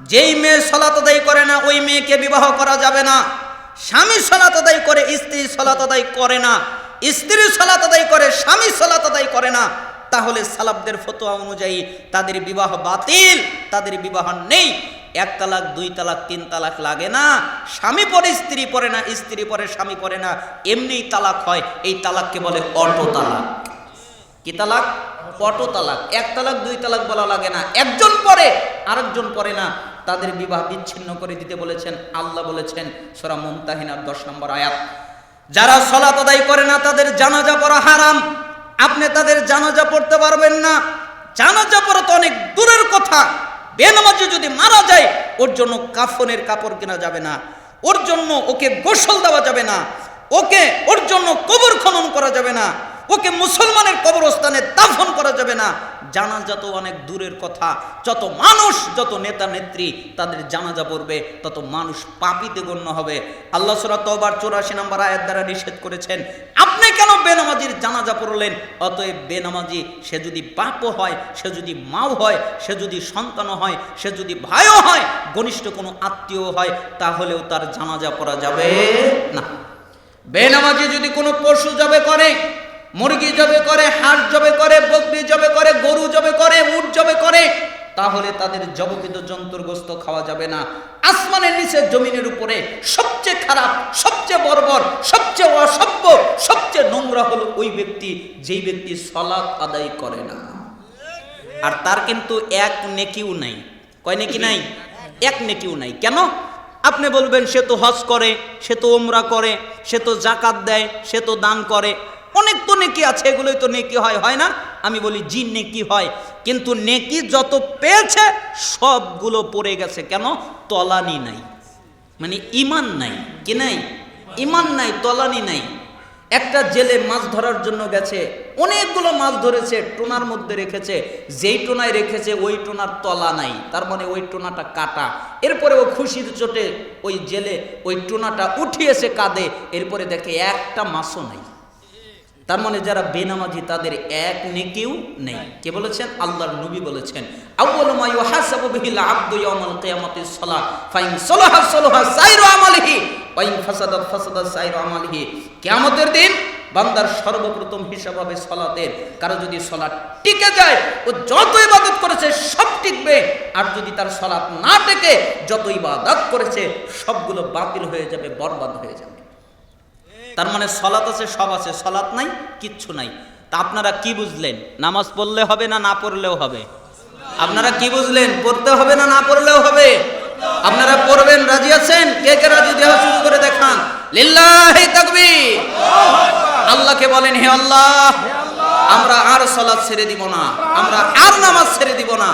যেই মেয়ে সলাত করে না, ওই মেয়েকে বিবাহ করা যাবে না। স্বামী সলাত করে স্ত্রী সলাত করে না। স্ত্রী সলাত আদায় করে স্বামী সলাত করে না। তাহলে সালাবদের ফতোয়া অনুযায়ী তাদের বিবাহ বাতিল, তাদের বিবাহ নেই। এক তালাক, দুই তালাক, তিন তালাক লাগে না। স্বামী পরে, স্ত্রী পরে না, স্ত্রী পরে, স্বামী পরে না। এমনিই তালাক হয়, এই তালাককে বলে অটো তালাক কি তালাক? অটো তালাক এক তালাক, দুই তালাক বলা লাগে না। একজন পরে, আরেকজন পরে না। তাদের বিবাহ বিচ্ছিন্ন করে দিতে বলেছেন, আল্লাহ বলেছেন, সোরা মুমতাহিনার দশ নম্বর আয়াত। যারা সলাত আদায় করে না, তাদের জানাজা পড়া হারাম। আপনি তাদের জানাজা পড়তে পারবেন না। জানাজা পড়া তো অনেক দূরের কথা। বেনামাজি যদি মারা যায়, ওর জন্য কাফনের কাপড় কেনা যাবে না। ওর জন্য ওকে গোসল দেওয়া যাবে না। ওকে, ওর জন্য কবর খনন করা যাবে না। ওকে মুসলমানের কবরস্থানে দাফন করা যাবে না। জানাজা তো অনেক দূরের কথা, যত মানুষ, যত নেতা নেত্রী তাদের জানাজা পড়বে, তত মানুষ পাপিতে গণ্য হবে। আল্লাহ সুরা তবার চৌরাশি নম্বর আয়াত দ্বারা নিষেধ করেছেন, আপনি কেন বেনামাজির জানাজা পড়লেন? অতএব বেনামাজি, সে যদি বাপও হয়, সে যদি মাও হয়, সে যদি সন্তানও হয়, সে যদি ভাইও হয়, ঘনিষ্ঠ কোনো আত্মীয় হয়, তাহলেও তার জানাজা পড়া যাবে না। বেনামাজি যদি কোনো পশু যাবে করে মুরগি জবে করে, হাঁস জবে করে, বকরি জবে করে, গরু জবে করে, উট জবে করে, তাহলে তাদের জবকিত জন্তুর গোস্ত খাওয়া যাবে না। আসমানের নিচে জমিনের উপরে সবচেয়ে খারাপ, সবচেয়ে বর্বর, সবচেয়ে অসভ্য, সবচেয়ে নোংরা হলো ওই ব্যক্তি, যেই ব্যক্তি সলাৎ আদায় করে না। আর তার কিন্তু এক নেকিও নাই। কয় নেকি নাই? এক নেকিও নাই। কেন? আপনি বলবেন, সে তো হজ করে, সে তো ওমরা করে, সে তো জাকাত দেয়, সে তো দান করে। অনেক তো নেকি আছে, এগুলোই তো নেকি হয় হয় না? আমি বলি, জি, নেকি হয়। কিন্তু নেকি যত পেয়েছে, সবগুলো পড়ে গেছে কেন? তলানি নাই। মানে ইমান নাই, কি নাই? ইমান নাই, তলানি নাই। একটা জেলে মাছ ধরার জন্য গেছে, অনেকগুলো মাছ ধরেছে, টোনার মধ্যে রেখেছে, যেই টোনায় রেখেছে, ওই টোনার তলা নাই। তার মানে ওই টোনাটা কাটা। এরপরে ও খুশির চোটে ওই জেলে ওই টোনাটা উঠিয়েছে কাঁদে। এরপরে দেখে একটা মাছও নাই। তার মানে যারা বেনামাজি, তাদের এক নেকিও নেই। কে বলেছেন? আল্লাহর নবী বলেছেন। বিহিল আবদু ফাইন দিন বান্দার সর্বপ্রথম হিসাব হবে সলাতের। কারও যদি সলাৎ টিকে যায়, ও যত ইবাদত করেছে সব টিকবে। আর যদি তার সলাৎ না টেকে, যত ইবাদত করেছে, সবগুলো বাতিল হয়ে যাবে, বরবাদ হয়ে যাবে। তার মানে সলাত আছে, সব আছে সলাত নাই, কিচ্ছু নাই। তা আপনারা কি বুঝলেন? নামাজ পড়লে হবে না না পড়লেও হবে? আপনারা কি বুঝলেন? পড়তে হবে না না পড়লেও হবে? আপনারা পড়বেন, রাজি আছেন? কে কে রাজি? দেওয়া শুরু করে দেখান। আল্লাহকে বলেন, হে আল্লাহ, আমরা আর সলাৎ ছেড়ে দিব না, আমরা আর নামাজ ছেড়ে দিব না।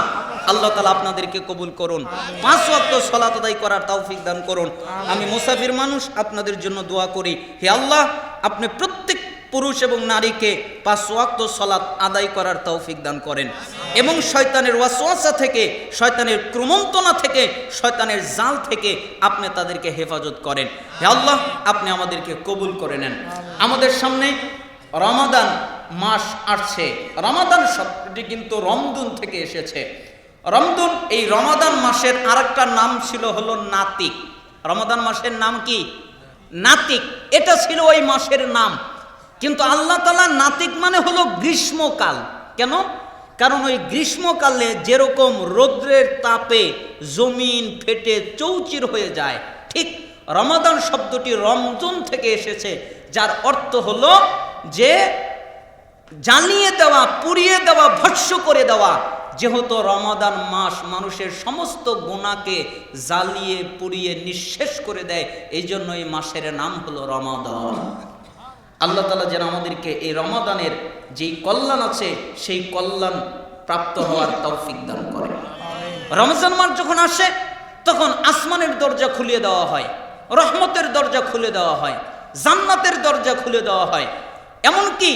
আল্লাহ তালা আপনাদেরকে কবুল করুন। পাঁচ ওয়াক্ত সলাত আদায় করার তৌফিক দান করুন। আমি মুসাফির মানুষ, আপনাদের জন্য দোয়া করি। হে আল্লাহ, আপনি প্রত্যেক পুরুষ এবং নারীকে পাঁচ ওয়াক্ত সলাত আদায় করার তৌফিক দান করেন। এবং শয়তানের ওয়াসওয়াসা থেকে, শয়তানের ক্রমন্তনা থেকে, শয়তানের জাল থেকে আপনি তাদেরকে হেফাজত করেন। হে আল্লাহ, আপনি আমাদেরকে কবুল করে নেন। আমাদের সামনে রমাদান মাস আসছে। রমাদান শব্দটি কিন্তু রমদুন থেকে এসেছে। রমদুন, এই রমাদান মাসের আরেকটা নাম ছিল হলো নাতিক। রমাদান মাসের নাম কি? নাতিক। এটা ছিল ওই মাসের নাম। কিন্তু আল্লাহ তালা নাতিক মানে হলো গ্রীষ্মকাল। কেন? কারণ ওই গ্রীষ্মকালে যেরকম রৌদ্রের তাপে জমিন ফেটে চৌচির হয়ে যায়, ঠিক রমাদান শব্দটি রমজুন থেকে এসেছে, যার অর্থ হলো যে জ্বালিয়ে দেওয়া, পুড়িয়ে দেওয়া, ভস্য করে দেওয়া যেহেতু রমাদান মাস মানুষের সমস্ত গুণাকে জ্বালিয়ে, পুড়িয়ে নিঃশেষ করে দেয়, এই জন্য এই মাসের নাম হলো রমাদান। আল্লাহ তালা যেন আমাদেরকে এই রমাদানের যেই কল্যাণ আছে, সেই কল্যাণ প্রাপ্ত হওয়ার তৌফিক দান করে। রমজান মাস যখন আসে, তখন আসমানের দরজা খুলে দেওয়া হয়, রহমতের দরজা খুলে দেওয়া হয়, জান্নাতের দরজা খুলে দেওয়া হয়। এমনকি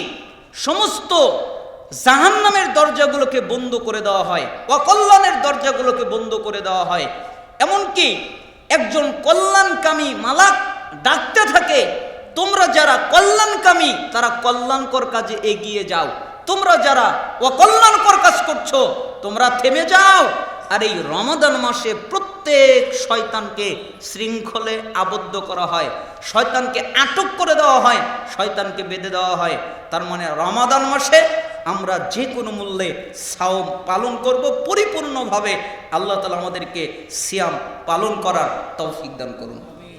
সমস্ত জাহান্নামের দরজাগুলোকে বন্ধ করে দেওয়া হয়, অকল্যাণের দরজাগুলোকে বন্ধ করে দেওয়া হয়। এমনকি একজন কল্যাণকামী মালাক ডাকতে থাকে, তোমরা যারা কল্যাণকামী, তারা কল্যাণকর কাজে এগিয়ে যাও। তোমরা যারা অকল্যাণকর কাজ করছ, তোমরা থেমে যাও। আর এই রমাদান মাসে প্রত্যেক শয়তানকে শৃঙ্খলে আবদ্ধ করা হয়, শয়তানকে আটক করে দেওয়া হয়, শয়তানকে বেঁধে দেওয়া হয়। তার মানে রমাদান মাসে আমরা যে কোনো মূল্যে সাওম পালন করব, পরিপূর্ণভাবে আল্লাহ তালা আমাদেরকে সিয়াম পালন করার তৌফিক দান করুন।